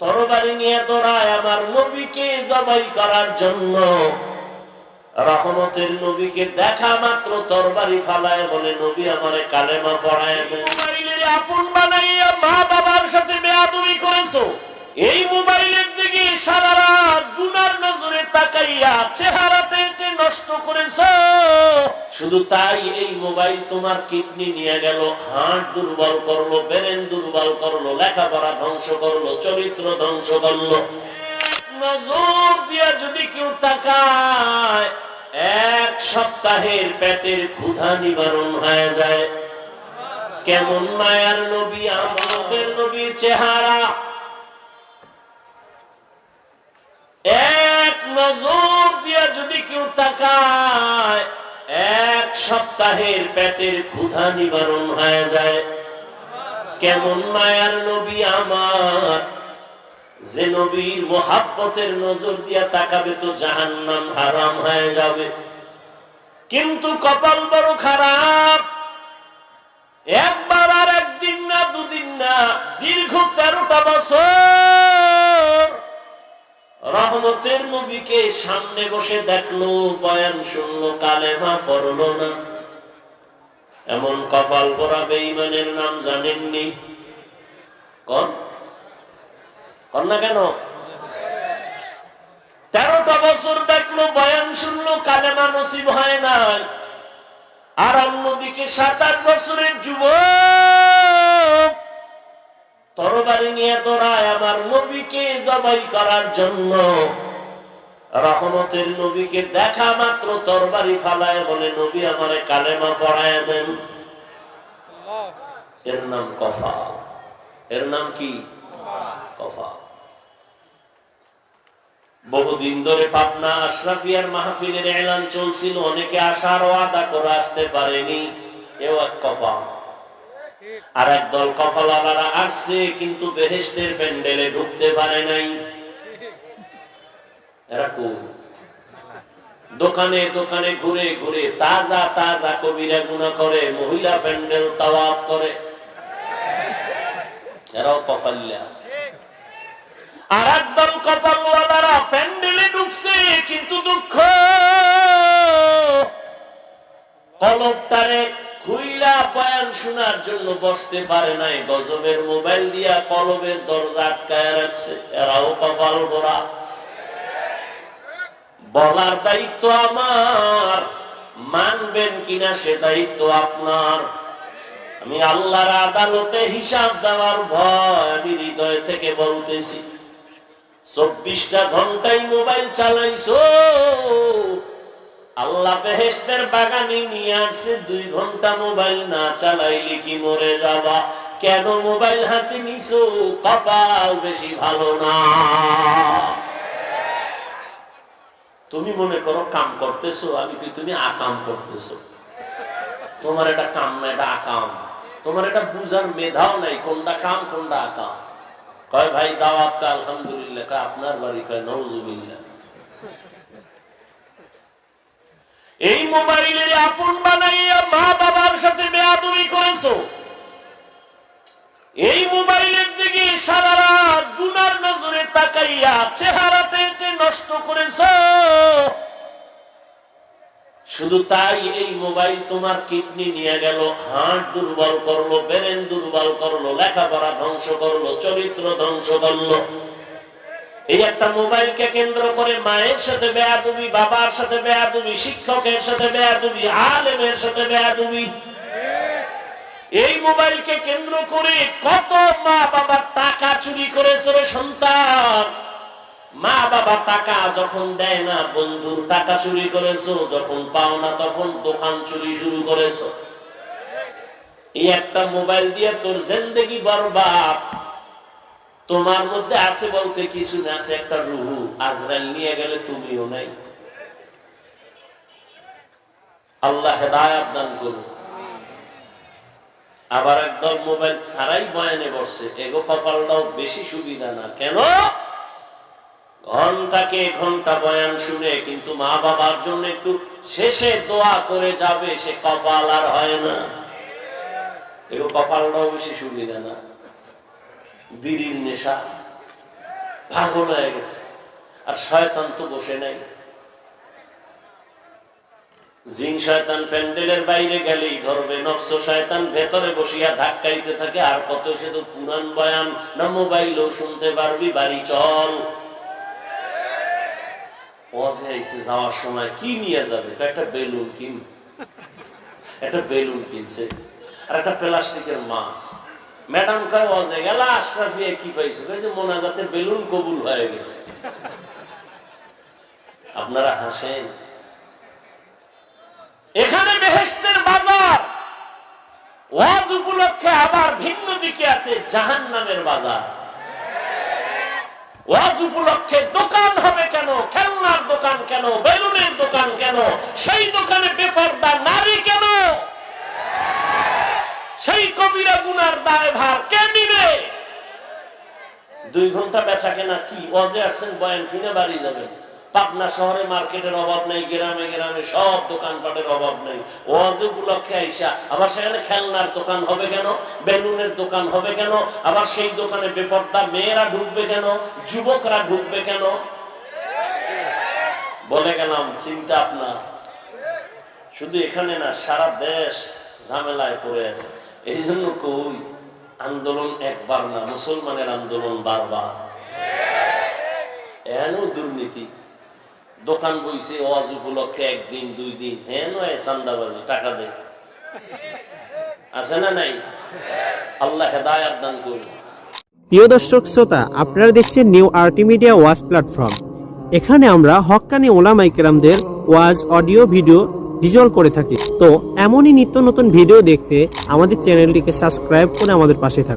তরবারি নিয়ে দৌড়ায় আমার নবীকে জবাই করার জন্য। রহমতের নবীকে দেখা মাত্র তরবারি ফালায় বলে, নবী আমারে কালেমা পড়ায় আপন বানাইয়া মা বাবার সাথে বেয়াদবি করেছ। এই শুধু তাই এই মোবাইল তোমার কিডনি নিয়ে গেল, হার্ট দুর্বল করল, ব্রেন দুর্বল করল, লেখাপড়া ধ্বংস করল, চরিত্র ধ্বংস করল। নজর দিয়া যদি কেউ তাকায়, এক সপ্তাহের পেটের ক্ষুধা নিবারণ হয়ে যায়। কেমন মায়ার নবী আমাদের নবীর চেহারা। এক নজর দিয়া যদি কেউ তাকায় সপ্তাহের পেটের ক্ষুধা নিবারণ হয়ে যায়। কেমন মায়ার নবী আমার? যে নবীর মোহাব্বতের নজর দিয়া তাকাবে তো জাহান্নাম হারাম হয়ে যাবে। কিন্তু কপাল বড় খারাপ। একবার আর একদিন না, দুদিন না, দীর্ঘ তেরোটা বছর রহমতের নবীকে সামনে বসে দেখল, বয়ান শুনলো, কালেমা পড়ল না। এমন কপাল পরা বেঈমানের নাম জানেননি। কন? কন না কেন? তেরোটা বছর দেখল, বয়ান শুনলো, কালেমা নসিব হয় না আর অন্যদিকে সাত আট বছরের যুবক তরবারি নিয়ে দৌড়ায় আমার নবীকে জবাই করার জন্য। রহমতের নবীকে দেখা মাত্র তরবারি ফালায় বলে, নবী, আমারে কালেমা পড়ায় দেন। এর নাম কফা এর নাম কি? কফা বহুদিন ধরে পাবনা আশরাফিয়ার মাহফিলের এলান চলছিল, অনেকে আসার ওয়াদা করে আসতে পারেনি। এও এক কফা আর এক দল কফালারা আসছে, কিন্তু বেহেস্তের প্যান্ডেলে ঢুকতে পারে নাই। দোকানে দোকানে ঘুরে ঘুরে তাজা তাজা কবিরা গুণা করে, মহিলা প্যান্ডেল তাওয়াফ করে। এরাও কফাল্লা আর একদল কপালওয়ালারা প্যান্ডেলে ঢুকছে, কিন্তু দুঃখ। কলবটারে বয়ান শোনার জন্য বসতে পারে নাই, গজবের মোবাইল দিয়া কলবের দরজা আটকায় রাখছে, এরাও কপাল বলার দায়িত্ব আমার, মানবেন কিনা সে দায়িত্ব আপনার। আমি আল্লাহর আদালতে হিসাব দেওয়ার ভয়, আমি হৃদয় থেকে বলতেছি, চব্বিশটা ঘন্টাই মোবাইল চালাইছো আল্লাহ বেহেস্তের বাগানে নিয়ে আসছে দুই ঘণ্টা মোবাইল, না চালাইলে কি মরে যাবা? কেন মোবাইল হাতে নিছো? কপাল বেশি ভালো না। তুমি মনে করো কাম করতেছো, আমি কি তুমি আকাম করতেছো? তোমার এটা কাম না, এটা আকাম। তোমার এটা বুঝার মেধাও নাই, কোনটা কাম, কোনটা আকাম। কয় ভাই, দাওয়াত আলহামদুলিল্লাহ আপনার বাড়ি কয়, নওজুবিল্লাহ। এই মোবাইলের আপন বানাইয়া মা বাবার সাথে বেয়াদবি করেছ। এই মোবাইলের দিকে সারা রাত গুনার নজরে তাকাইয়া চেহারাতে নষ্ট করেছ। শুধু তাই এই মোবাইল তোমার কিডনি নিয়ে গেল হার্ট দুর্বল করল, ব্রেন দুর্বল করল, লেখাপড়া ধ্বংস করল, চরিত্র ধ্বংস করল। এই একটা মোবাইলকে কেন্দ্র করে মায়ের সাথে বেয়াদুবি, বাবার সাথে বেয়াদুবি, শিক্ষকের সাথে বেয়াদুবি, আলেমের সাথে বেয়াদুবি। এই মোবাইলকে কেন্দ্র করে কত মা বাবার টাকা চুরি করেছে সন্তান। মা বাবা টাকা যখন দেয় না, বন্ধুর টাকা চুরি করেছ, যখন পাও না, তখন দোকান চুরি শুরু করেছ। এই একটা মোবাইল দিয়ে তোর জিন্দেগি বরবাদ। তোমার মধ্যে আছে বলতে কিছু না, আছে একটা রুহু। আজরাইল নিয়ে গেলে তুমিও নাই। আল্লাহ হেদায়াত দান করুন। আবার একদল মোবাইল ছাড়াই বয়ানে বসছে। এগো কপালটাও বেশি সুবিধা না। কেন? ঘন্টাকে ঘণ্টা বয়ান শুনে, কিন্তু মা বাবার জন্য একটু শেষে দোয়া করে যাবে, সে কপাল আর হয় না। এগো কপালটাও বেশি সুবিধা না। বিড়ির নেশা, পাগল হয়ে গেছে। আর শয়তান তো বসে নাই। জিন শয়তান প্যান্ডেলের বাইরে গেলেই ধরবে, নফস শয়তান ভেতরে বসিয়া ধাক্কাইতে থাকে। আর কত সে তো পুরান বয়ান, না মোবাইলও শুনতে পারবি, বাড়ি চল। যাওয়ার সময় কি নিয়ে যাবে? একটা বেলুন কিন। একটা বেলুন কিনছে। আর একটা প্লাস্টিকের মাছ। ম্যাডাম কয় ওয়াজে গেল আশরাফিয়া কি পাইছো কয় যে, মোনাজাতের বেলুন কবুল হয়ে গেছে। আপনারা হাসেন। এখানে বেহেস্তের বাজার। ওয়াজ উপলক্ষে আবার ভিন্ন দিকে আছে জাহান নামের বাজার। ওয়াজ উপলক্ষে দোকান হবে কেন? খেলনার দোকান কেন? বেলুনের দোকান কেন? সেই দোকানে বেপর্দা নারী কেন সেই দায় ভার কে দুই ঘণ্টা বেচা কেনা কি? আসছেন বয়ান শুনে বাড়ি যাবেন। পাবনা শহরে মার্কেটের অভাব নেই, গ্রামে গ্রামে সব দোকানপাটের অভাব নেই। ওয়াজ উপলক্ষে আইসা, আবার সেখানে খেলনার দোকান হবে কেন? বেলুনের দোকান হবে কেন? আবার সেই দোকানে বেপর্দা মেয়েরা ঢুকবে কেন? যুবকরা ঢুকবে কেন? বলে গেলাম, চিন্তা আপনার। শুধু এখানে না, সারা দেশ ঝামেলায় পড়ে আছে। এই জন্য কই, আন্দোলন একবার না, মুসলমানের আন্দোলন বারবার। এনও দুর্নীতি। দোকান বইছে, ওয়াজ উপলক্ষে একদিন, দুই দিন হেন চান্দাবাজি, টাকা দেয় আছে না নাই? আল্লাহ হেদায়াত দান করুন। প্রিয় দর্শক শ্রোতা, আপনারা দেখছেন নিউ আরটি মিডিয়া ওয়াজ প্ল্যাটফর্ম এখানে আমরা হক্কানি ওলামা ইকরামদের ওয়াজ, অডিও, ভিডিও ভিজুয়াল করে থাকি। তো এমনই নিত্য নতুন ভিডিও দেখতে আমাদের চ্যানেলটিকে সাবস্ক্রাইব করে আমাদের পাশে থাকুন।